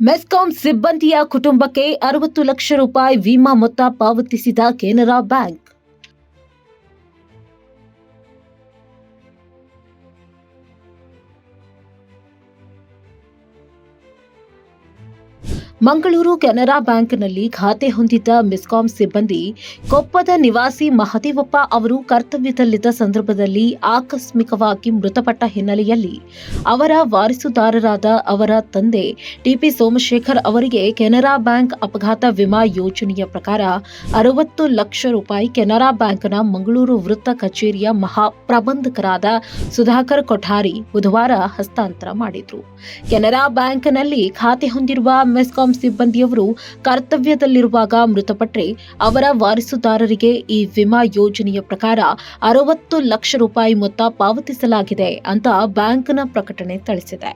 ಮೆಸ್ಕಾಂ ಸಿಬ್ಬಂದಿಯ ಕುಟುಂಬಕ್ಕೆ ಅರವತ್ತು ಲಕ್ಷ ರೂಪಾಯಿ ವಿಮಾ ಮೊತ್ತ ಪಾವತಿಸಿದ ಕೆನರಾ ಬ್ಯಾಂಕ್. ಮಂಗಳೂರು ಕೆನರಾ ಬ್ಯಾಂಕ್ನಲ್ಲಿ ಖಾತೆ ಹೊಂದಿದ್ದ ಮಿಸ್ಕಾಂ ಸಿಬ್ಬಂದಿ ಕೊಪ್ಪದ ನಿವಾಸಿ ಮಹದೇವಪ್ಪ ಅವರು ಕರ್ತವ್ಯದಲ್ಲಿದ್ದ ಸಂದರ್ಭದಲ್ಲಿ ಆಕಸ್ಮಿಕವಾಗಿ ಮೃತಪಟ್ಟ ಹಿನ್ನೆಲೆಯಲ್ಲಿ ಅವರ ವಾರಿಸುದಾರರಾದ ಅವರ ತಂದೆ ಟಿಪಿ ಸೋಮಶೇಖರ್ ಅವರಿಗೆ ಕೆನರಾ ಬ್ಯಾಂಕ್ ಅಪಘಾತ ವಿಮಾ ಯೋಜನೆಯ ಪ್ರಕಾರ ಅರವತ್ತು ಲಕ್ಷ ರೂಪಾಯಿ ಕೆನರಾ ಬ್ಯಾಂಕ್ನ ಮಂಗಳೂರು ವೃತ್ತ ಕಚೇರಿಯ ಮಹಾ ಪ್ರಬಂಧಕರಾದ ಸುಧಾಕರ್ ಕೊಠಾರಿ ಬುಧವಾರ ಹಸ್ತಾಂತರ ಮಾಡಿದರು. ಕೆನರಾ ಬ್ಯಾಂಕ್ನಲ್ಲಿ ಖಾತೆ ಹೊಂದಿರುವ ಮೆಸ್ಕಾಂ ಸಿಬ್ಬಂದಿಯವರು ಕರ್ತವ್ಯದಲ್ಲಿರುವಾಗ ಮೃತಪಟ್ಟರೆ ಅವರ ವಾರಿಸುದಾರರಿಗೆ ಈ ವಿಮಾ ಯೋಜನೆಯ ಪ್ರಕಾರ ಅರವತ್ತು ಲಕ್ಷ ರೂಪಾಯಿ ಮೊತ್ತ ಪಾವತಿಸಲಾಗಿದೆ ಅಂತ ಬ್ಯಾಂಕ್ನ ಪ್ರಕಟಣೆ ತಿಳಿಸಿದೆ.